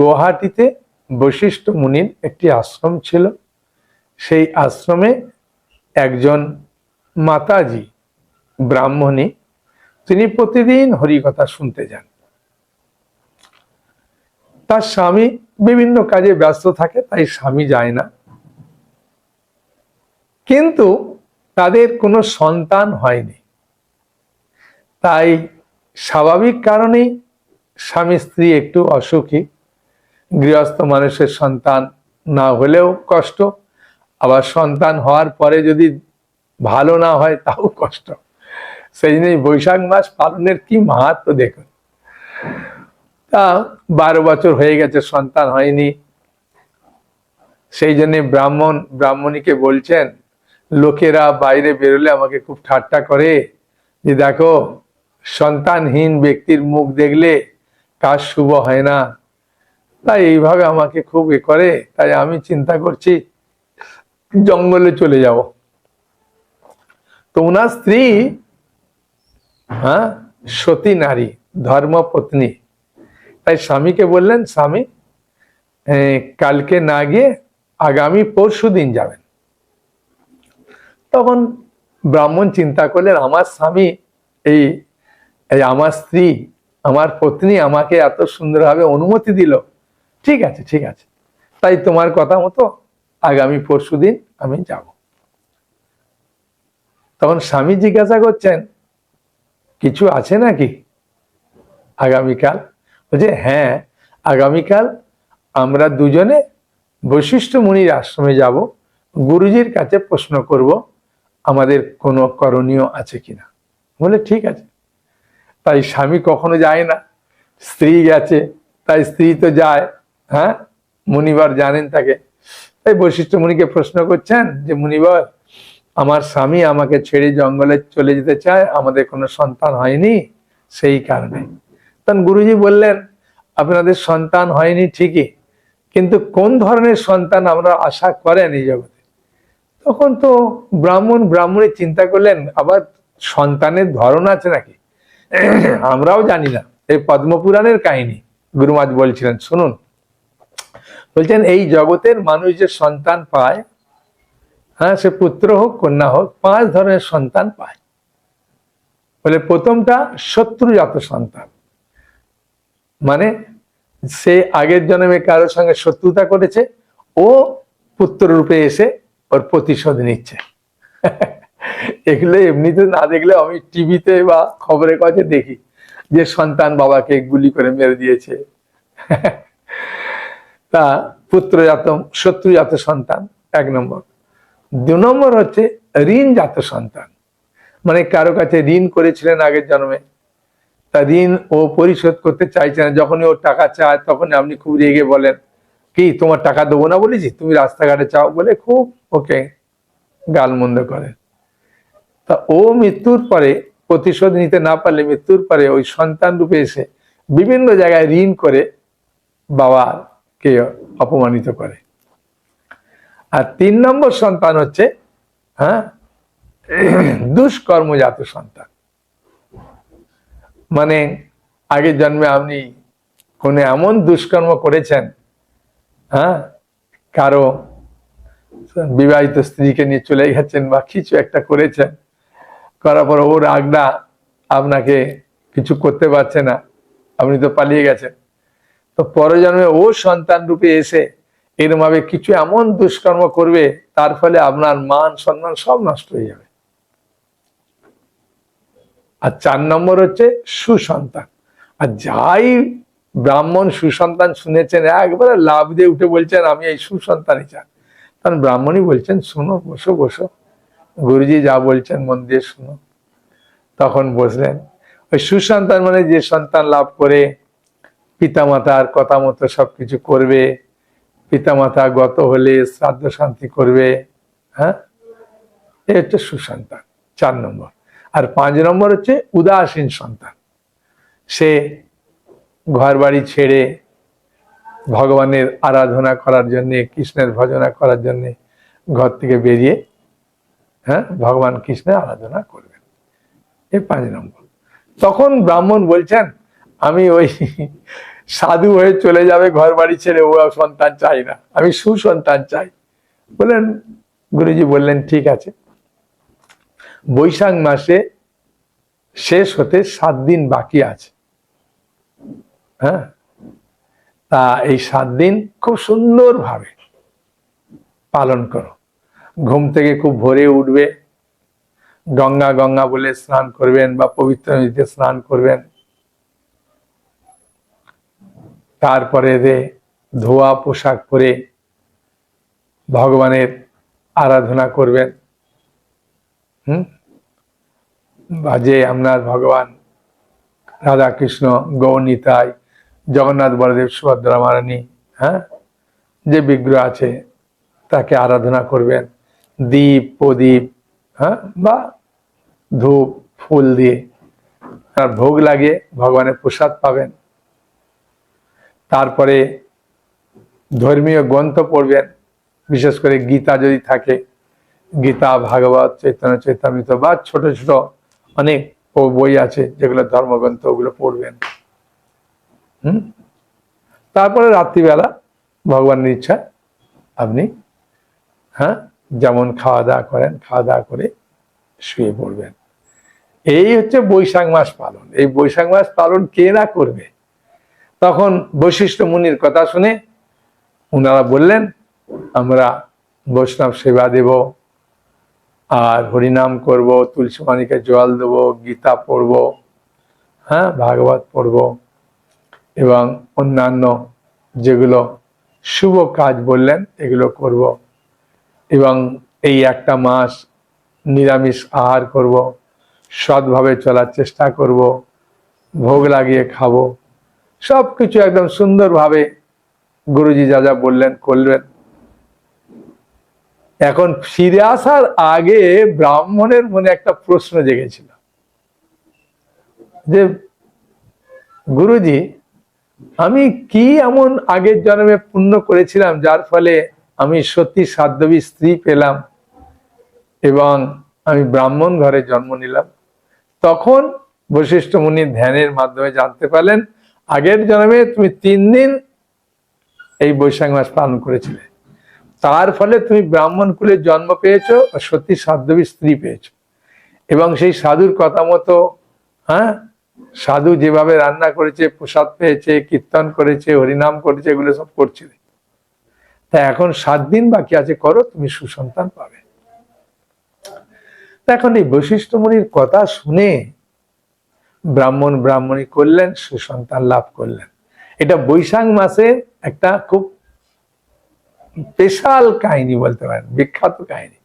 গুয়াহাটিতে বশিষ্ঠ মুনির একটি আশ্রম ছিল। সেই আশ্রমে একজন মাতাজি, ব্রাহ্মণী, তিনি প্রতিদিন হরিকথা শুনতে যান। তার স্বামী বিভিন্ন কাজে ব্যস্ত থাকে, তাই স্বামী যায় না। কিন্তু তাদের কোনো সন্তান হয়নি। তাই স্বাভাবিক কারণেই স্বামী স্ত্রী একটু অসুখী। গৃহস্থ মানুষের সন্তান না হলেও কষ্ট। আবার সন্তান হওয়ার পরে যদি ভালো না হয়, তাও কষ্ট। সেই জন্যই বৈশাখ মাস পালনের কি মাহাত্ম দেখুন। তা বারো বছর হয়ে গেছে, সন্তান হয়নি। সেই জন্যে ব্রাহ্মণ, ব্রাহ্মণীকে বলছেন, লোকেরা বাইরে বেরোলে আমাকে খুব ঠাট্টা করে। যে দেখো, সন্তানহীন ব্যক্তির মুখ দেখলে কাজ শুভ হয় না। তাই এইভাবে আমাকে খুব এ করে, তাই আমি চিন্তা করছি, জঙ্গলে চলে যাব। তো ওনার স্ত্রী হ্যাঁ সতী নারী, ধর্মপত্নী। তাই স্বামীকে বললেন, স্বামী কালকে না গিয়ে আগামী পরশু দিন যাবেন। তখন ব্রাহ্মণ চিন্তা করলেন, আমার স্বামী এই আমার স্ত্রী, আমার পত্নী আমাকে এত সুন্দরভাবে অনুমতি দিল। ঠিক আছে ঠিক আছে। তাই তোমার কথা মতো আগামী পরশু দিন আমি যাব। তখন স্বামী জিজ্ঞাসা করছেন, কিছু আছে নাকি আগামীকাল? বলছে হ্যাঁ আগামীকাল আমরা দুজনে বৈশিষ্ট্য মুনির আশ্রমে যাব। গুরুজির কাছে প্রশ্ন করব, আমাদের কোনো করণীয় আছে কিনা? বলে, ঠিক আছে। তাই স্বামী কখনো যায় না। স্ত্রী গেছে, তাই স্ত্রী তো যায়। হ্যাঁ? মুনিবার জানেন তাকে। তাই বৈশিষ্ট্য মুনিকে প্রশ্ন করছেন যে, মুনিবার, আমার স্বামী আমাকে ছেড়ে জঙ্গলে চলে যেতে চায়, আমাদের কোনো সন্তান হয়নি? সেই কারণে। তখন গুরুজি বললেন, আপনাদের সন্তান হয়নি ঠিকই, কিন্তু কোন ধরনের সন্তান আমরা আশা করেন এই জগতে? তখন তো ব্রাহ্মণ ব্রাহ্মণী চিন্তা করলেন, আবার সন্তানের ধরন আছে নাকি? আমরাও জানি না। এই পদ্মপুরাণের কাহিনী গুরুমাজ বলছিলেন, শুনুন বলছেন, এই জগতের মানুষ যে সন্তান পায় হ্যাঁ সে পুত্র হোক, কন্যা হোক, পাঁচ ধরনের সন্তান পায়। বলে প্রথমটা শত্রুজাত সন্তান। মানে সে আগের জন্মে কারোর সঙ্গে শত্রুতা করেছে, ও পুত্র রূপে এসে ওর প্রতিশোধ নিচ্ছে। এগুলো এমনিতে না দেখলে আমি টিভিতে বা খবরের কাছে দেখি যে সন্তান বাবাকে গুলি করে মেরে দিয়েছে। তা পুত্রজাত শত্রুজাত সন্তান, এক নম্বর। দু নম্বর হচ্ছে ঋণজাত সন্তান। মানে কারও কাছে ঋণ করেছিলেন আগের জন্মে, তা ঋণ ও পরিশোধ করতে চাইছে না। যখনই ও টাকা চায় তখন আপনি খুব রেগে বলেন, কি, তোমার টাকা দেবো না বলেছি? তুমি রাস্তাঘাটে চাও? বলে খুব ওকে গালমন্দ করেন তা ও মৃত্যুর পরে, প্রতিশোধ নিতে না পারলে মৃত্যুর পরে ওই সন্তান রূপে এসে বিভিন্ন জায়গায় ঋণ করে বাবাকে অপমানিত করে। আর তিন নম্বর সন্তান হচ্ছে হ্যাঁ দুষ্কর্মজাত সন্তান। মানে আগের জন্মে আপনি কোনো এমন দুষ্কর্ম করেছেন হ্যাঁ কারও বিবাহিত স্ত্রীকে নিয়ে চলে গেছেন বা কিছু একটা করেছেন, করার পর ওর আগনা আপনাকে কিছু করতে পারছে না, আপনি তো পালিয়ে গেছেন। তো পরজন্মে ও সন্তান রূপে এসে এরমভাবে কিছু এমন দুষ্কর্ম করবে, তার ফলে আপনার মান, সম্মান সব নষ্ট হয়ে যাবে। আর চার নম্বর হচ্ছে সুসন্তান। আর যাই ব্রাহ্মণ সুসন্তান শুনেছেন, একবারে লাভ দিয়ে উঠে বলছেন, আমি এই সুসন্তানই চান তখন ব্রাহ্মণই বলছেন, শোনো, বসো বসো। গুরুজি যা বলছেন মন দিয়ে শুনো। তখন বসলেন। ওই সুসন্তান মানে যে সন্তান লাভ করে পিতামাতার কথা মতো সবকিছু করবে, পিতামাতা গত হলে শ্রাদ্ধ শান্তি করবে হ্যাঁ? এই হচ্ছে সুসন্তান, চার নম্বর। আর পাঁচ নম্বর হচ্ছে উদাসীন সন্তান। সে ঘর বাড়ি ছেড়ে ভগবানের আরাধনা করার জন্যে, কৃষ্ণের ভজনা করার জন্যে ঘর থেকে বেরিয়ে হ্যাঁ ভগবান কৃষ্ণের আরাধনা করবেন এই পাঁচ নম্বর। তখন ব্রাহ্মণ বলছেন, আমি ওই সাধু হয়ে চলে যাবে ঘর বাড়ি ছেড়ে ও সন্তান চাই না। আমি সুসন্তান চাই। বললেন গুরুজি বললেন, ঠিক আছে। বৈশাখ মাসে শেষ হতে সাত দিন বাকি আছে। হ্যাঁ? তা এই সাত দিন খুব সুন্দরভাবে পালন করো। ঘুম থেকে খুব ভোরে উঠবে। গঙ্গা গঙ্গা বলে স্নান করবেন বা পবিত্র নদীতে স্নান করবেন। তারপরে যে ধোয়া পোশাক পরে ভগবানের আরাধনা করবেন, হুম? যে আপনার ভগবান রাধা কৃষ্ণ গৌনিতাই জগন্নাথ বলদেব, সুভদ্রা মারানী হ্যাঁ? যে বিগ্রহ আছে তাকে আরাধনা করবেন। দীপ, প্রদীপ হ্যাঁ? বা ধূপ, ফুল দিয়ে। আর ভোগ লাগিয়ে ভগবানের প্রসাদ পাবেন। তারপরে ধর্মীয় গ্রন্থ পড়বেন, বিশেষ করে গীতা যদি থাকে, গীতা, ভাগবত, চৈতন্য, চৈতামৃত বা ছোট ছোট অনেক বই আছে যেগুলো ধর্মগ্রন্থ, ওগুলো পড়বেন। হুম? তারপরে রাত্রিবেলা ভগবানের ইচ্ছা, আপনি হ্যাঁ যেমন খাওয়া দাওয়া করেন, খাওয়া দাওয়া করে শুয়ে পড়বেন। এই হচ্ছে বৈশাখ মাস পালন। এই বৈশাখ মাস পালন কে না করবে? তখন বৈশিষ্ট্য মুনির কথা শুনে ওনারা বললেন, আমরা বৈষ্ণব সেবা দেব, আর হরিনাম করব, তুলসী মানিকে জল দেব, গীতা পড়ব হ্যাঁ ভাগবত পড়ব এবং অন্যান্য যেগুলো শুভ কাজ বললেন, এগুলো করব এবং এই একটা মাস নিরামিষ আহার করব, সৎভাবে চলার চেষ্টা করব, ভোগ লাগিয়ে খাব। সব কিছু একদম সুন্দরভাবে গুরুজি যা যা বললেন, করলেন। এখন ফিরে আসার আগে ব্রাহ্মণের মনে একটা প্রশ্ন জেগেছিল। যে, গুরুজি, আমি কি এমন আগের জন্মে পুণ্য করেছিলাম যার ফলে আমি সত্যি সাধ্যবী স্ত্রী পেলাম এবং আমি ব্রাহ্মণ ঘরে জন্ম নিলাম? তখন বশিষ্ঠ মুনি ধ্যানের মাধ্যমে জানতে পারলেন আগের জন্মে তুমি তিন দিন এই বৈশাখ মাস পালন করেছিলে। তার ফলে তুমি ব্রাহ্মণ কুলে জন্ম পেয়েছ সত্যি সাধ্যবী স্ত্রী পেয়েছ। এবং সেই সাধুর কথা মতো হ্যাঁ সাধু যেভাবে রান্না করেছে, প্রসাদ পেয়েছে, কীর্তন করেছে, হরিনাম করেছে, এগুলো সব করছিলে। তা এখন সাত দিন বাকি আছে, করো, তুমি সুসন্তান পাবে। এখন এই বৈশিষ্ট্য মুনির কথা শুনে ব্রাহ্মণ ব্রাহ্মণী করলেন, সুসন্তান লাভ করলেন। এটা বৈশাখ মাসে একটা খুব স্পেশাল কাহিনী বলতে পারেন, বিখ্যাত কাহিনী।